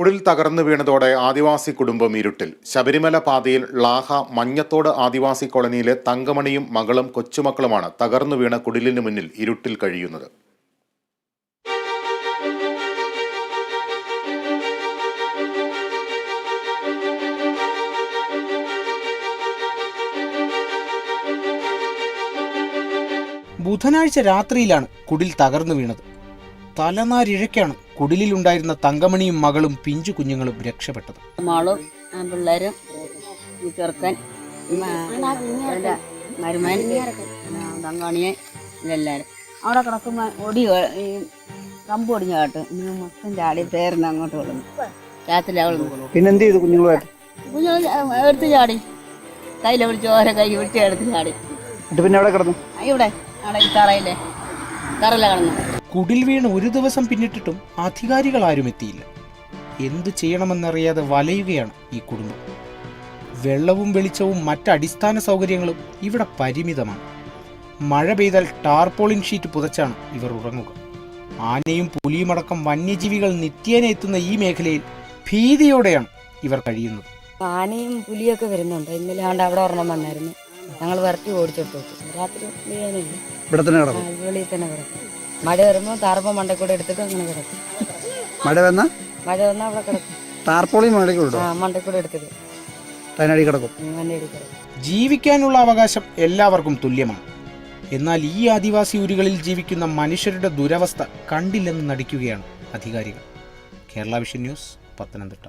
കുടിൽ തകർന്നു വീണതോടെ ആദിവാസി കുടുംബം ഇരുട്ടിൽ. ശബരിമല പാതയിൽ ലാഹ മഞ്ഞത്തോട് ആദിവാസി കോളനിയിലെ തങ്കമണിയും മകളും കൊച്ചുമക്കളുമാണ് തകർന്നു വീണ കുടിലിന് മുന്നിൽ ഇരുട്ടിൽ കഴിയുന്നത്. ബുധനാഴ്ച രാത്രിയിലാണ് കുടിൽ തകർന്നു വീണത്. തലനാരിഴയ്ക്കാണ് കുടിലിലുണ്ടായിരുന്ന തങ്കമണിയും മകളും പിഞ്ചു കുഞ്ഞുങ്ങളും രക്ഷപ്പെട്ടത്. മകളും പിള്ളേരും ചെറുക്കൻ മരുമൻ തങ്കാണിയെ ഇതെല്ലാവരും അവിടെ കിടക്കുമ്പോൾ ഒടി ഈ കമ്പ് ഒടിഞ്ഞ കേട്ടു. മൊത്തം ചാടി തേർന്ന് അങ്ങോട്ട് വിടുന്നു. രാത്രി അവൾ പിന്നെന്ത് ചെയ്തു കുഞ്ഞുങ്ങളുമായിട്ട്? കുഞ്ഞു എടുത്ത് ചാടി. കയ്യിലെ പിടിച്ച് ഓരോ കൈ പിടിച്ച് എടുത്ത് ചാടി. എന്നിട്ട് പിന്നെ അവിടെ കിടന്നു? ഇവിടെ അവിടെ ഈ തറയിലെ തറയില കിടന്നു കുടിൽ വീണ് ഒരു ദിവസം പിന്നിട്ടിട്ടും അധികാരികൾ ആരും എത്തിയില്ല എന്തു ചെയ്യണമെന്നറിയാതെ വലയുകയാണ് ഈ കുടുംബം. വെള്ളവും വെളിച്ചവും മറ്റ് അടിസ്ഥാന സൗകര്യങ്ങളും ഇവിടെ പരിമിതമാണ്. മഴ പെയ്താൽ ടാർപോളിൻ ഷീറ്റ് പുതച്ചാണ് ഇവർ ഉറങ്ങുക. ആനയും പുലിയുമടക്കം വന്യജീവികൾ നിത്യേന എത്തുന്ന ഈ മേഖലയിൽ ഭീതിയോടെയാണ് ഇവർ കഴിയുന്നത്. ആനയും പുലിയൊക്കെ വരുന്നുണ്ട്. ഇന്നലെ അവിടെ ഒരെണ്ണം വന്നായിരുന്നു. ഞങ്ങൾ വരട്ടി ഓടിച്ചിട്ട് വെച്ചു രാത്രി വീഴാനില്ല ഇവിടെ തന്നെ കിടക്കും. വെളിയിൽ തന്നെ കിടക്കും. മഴ വരുമ്പോൾ താർപ്പം മണ്ടയിൽ കൂടെ എടുത്തിട്ട് അങ്ങനെ കിടക്കും. മഴ വന്ന? മഴ വന്നാൽ അവിടെ കിടക്കും. ടാർപോളി മഴയ്ക്ക് വിടും ആ മണ്ടയിൽ കൂടെ എടുത്തിട്ട്. അതിനടി കിടക്കും. അങ്ങനെ കിടക്കും. ജീവിക്കാനുള്ള അവകാശം എല്ലാവർക്കും തുല്യമാണ്. എന്നാൽ ഈ ആദിവാസി ഊരുകളിൽ ജീവിക്കുന്ന മനുഷ്യരുടെ ദുരവസ്ഥ കണ്ടില്ലെന്ന് നടിക്കുകയാണ് അധികാരികൾ. Kerala vision news Pathanamthitta.